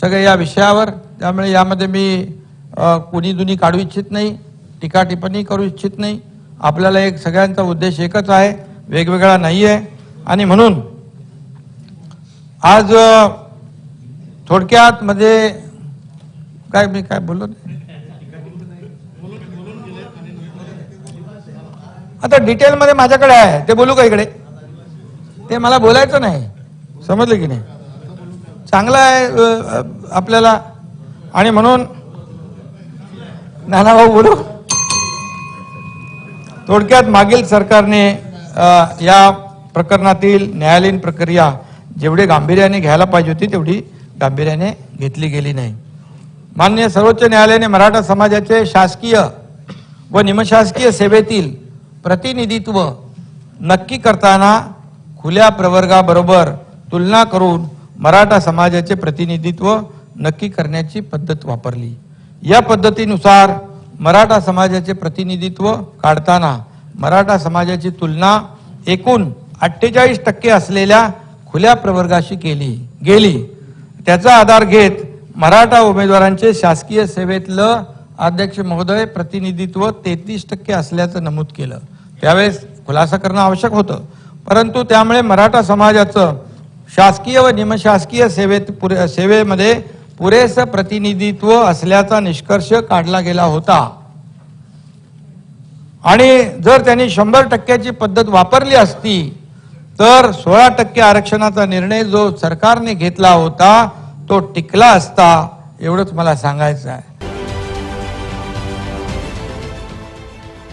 सगळे या विषयावर. त्यामुळे यामध्ये मी कुणी दुनी काढू इच्छित नाही टीका टिप्पणी करू इच्छित नाही. आपल्याला एक सगळ्यांचा उद्देश एकच आहे वेगवेगळा नाही आहे आणि म्हणून आज थोडक्यात मध्ये काय मी काय बोललो आता डिटेलमध्ये माझ्याकडे आहे. ते बोलू का इकडे? ते मला बोलायचं नाही. समजलं की नाही? चांगलं आहे आपल्याला. आणि म्हणून नाना भाऊ बोलू. थोडक्यात मागील सरकारने या प्रकरणातील न्यायालयीन प्रक्रिया जेवढी गांभीर्याने घ्यायला पाहिजे होती तेवढी गांभीर्याने घेतली गेली नाही. मान्य सर्वोच्च न्यायालयाने मराठा समाजाचे शासकीय व निमशासकीय सेवेतील प्रतिनिधित्व नक्की करताना खुल्या प्रवर्गाबरोबर तुलना करून मराठा समाजाचे प्रतिनिधित्व नक्की करण्याची पद्धत वापरली. या पद्धतीनुसार मराठा समाजाचे प्रतिनिधित्व काढताना मराठा समाजाची तुलना एकूण अठ्ठेचाळीस टक्के असलेल्या खुल्या प्रवर्गाशी केली गेली. त्याचा आधार घेत मराठा उमेदवारांचे शासकीय सेवेतलं अध्यक्ष महोदय प्रतिनिधित्व तेहतीस टक्के असल्याचं नमूद केलं. त्यावेळेस खुलासा करणं आवश्यक होतं. परंतु त्यामुळे मराठा समाजाचं शासकीय व निमशासकीय सेवेत पुरे सेवेमध्ये पुरेसं प्रतिनिधित्व असल्याचा निष्कर्ष काढला गेला होता. आणि जर त्यांनी शंभर टक्क्याची पद्धत वापरली असती तर सोळा टक्के आरक्षणाचा निर्णय जो सरकारने घेतला होता तो टिकला असता एवढंच मला सांगायचं आहे.